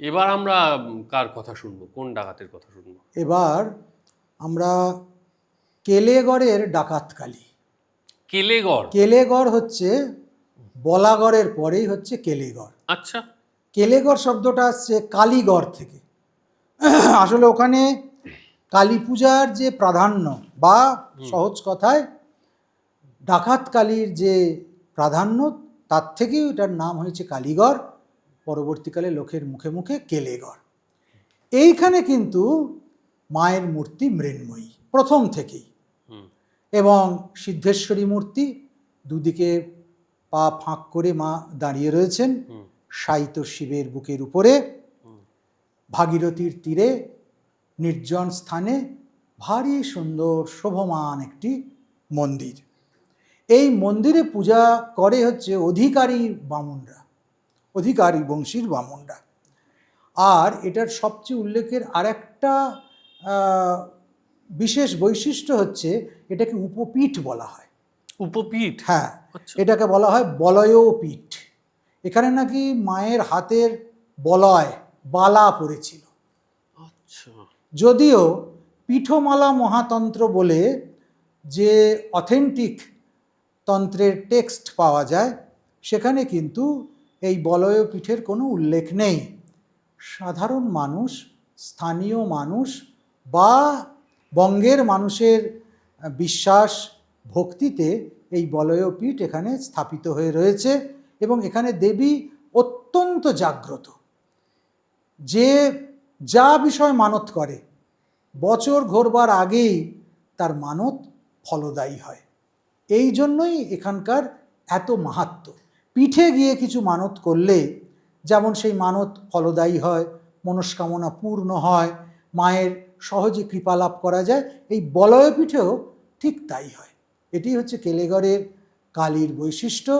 এবার আমরা কার কথা শুনব? কোন ডাকাতের কথা শুনব? এবার আমরা কেলেগড়ের ডাকাতকালী। কেলেগড়? কেলেগড় হচ্ছে বলাগড়ের পরেই হচ্ছে কেলেগড়। আচ্ছা। কেলেগড় শব্দটা আসছে কালীগড় থেকে। আসলে ওখানে কালী পূজার যে প্রাধান্য বা সহজ কথায় ডাকাত কালীর যে প্রাধান্য তার থেকেই এটার নাম হয়েছে কালীগড়। পরবর্তীকালে লোকের মুখে মুখে কেলেগড় এইখানে কিন্তু মায়ের মূর্তি মৃন্ময়ী প্রথম থেকেই। এবং সিদ্ধেশ্বরী মূর্তি দুদিকে পা ফাঁক করে মা দাঁড়িয়ে রয়েছেন। শায়িত শিবের বুকের উপরে। ভাগীরথীর তীরে নির্জন স্থানে ভারী সুন্দর শোভমান একটি মন্দির। এই মন্দিরে পূজা করে হচ্ছে অধিকারী বামুনরা। অধিকারী বংশীর বামুনরা। আর এটার সবচেয়ে উল্লেখের আরেকটা বিশেষ বৈশিষ্ট্য হচ্ছে এটাকে উপপীঠ বলা হয়। উপপীঠ? হ্যাঁ আচ্ছা। এটাকে বলা হয় বলয়পীঠ। এখানে নাকি মায়ের হাতের বলয় বালা পড়েছিল। আচ্ছা। যদিও পীঠমালা মহাতন্ত্র বলে যে অথেন্টিক তন্ত্রের টেক্সট পাওয়া যায় সেখানে কিন্তু এই বলয় পীঠের কোনো উল্লেখ নেই। সাধারণ মানুষ, স্থানীয় মানুষ বা বঙ্গের মানুষের বিশ্বাস, ভক্তিতে এই বলয়পীঠ এখানে স্থাপিত হয়ে রয়েছে এবং এখানে দেবী অত্যন্ত জাগ্রত। যে যা বিষয় মানত করে, বছর ঘোরবার আগেই তার মানত ফলদায়ী হয়। এই জন্যই এখানকার এত মাহাত্ম। পিঠে গিয়ে কিছু মানত করলে, যেমন সেই মানত ফলদায়ী হয়, মনস্কামনা পূর্ণ হয়, মায়ের সহজে কৃপা লাভ করা যায়, এই বলয় পিঠেও ঠিক তাই হয়। এটি হচ্ছে কেলেগড়ের কালীর বৈশিষ্ট্য।